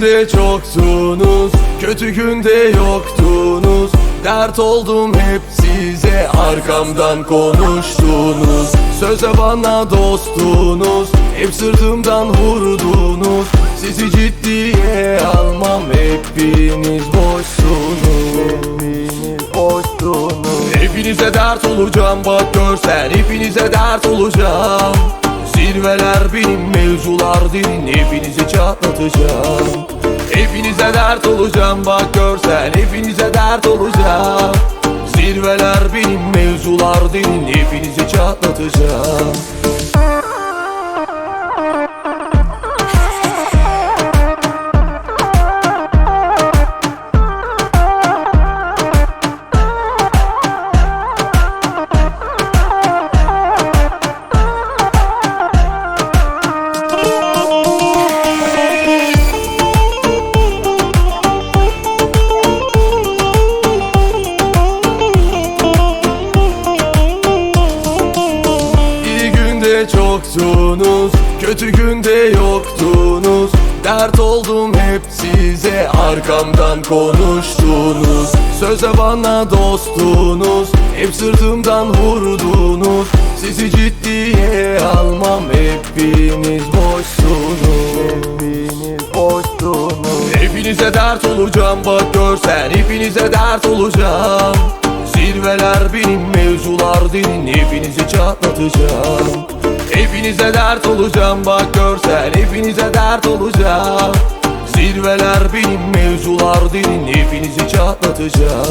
günde çoktunuz Kötü günde yoktunuz. Dert oldum hep size Arkamdan konuştunuz. Söze bana dostunuz Hep sırtımdan vurdunuz. Sizi ciddiye almam Hepiniz boşsunuz. Hepiniz boşsunuz. Hepinize dert olacağım bak görsen Hepinize dert olacağım. Zirveler benim mevzular derin Hepinizi çatlatacağım Hepinize dert olacağım bak görsen. Hepinize dert olacağım. Zirveler benim mevzular derin. Hepinizi çatlatacağım Çoktunuz Kötü günde yoktunuz. Dert oldum hep size Arkamdan konuştunuz. Söze bana dostunuz Hep sırtımdan vurdunuz. Sizi ciddiye almam Hepiniz boşsunuz. Hepiniz boşsunuz. Hepinize dert olacağım bak görsen Hepinize dert olacağım. Zirveler benim mevzular derin Hepinizi çatlatacağım Hepinize dert olacağım bak görsen Hepinize dert olacağım. Zirveler benim mevzular derin Hepinizi çatlatacağım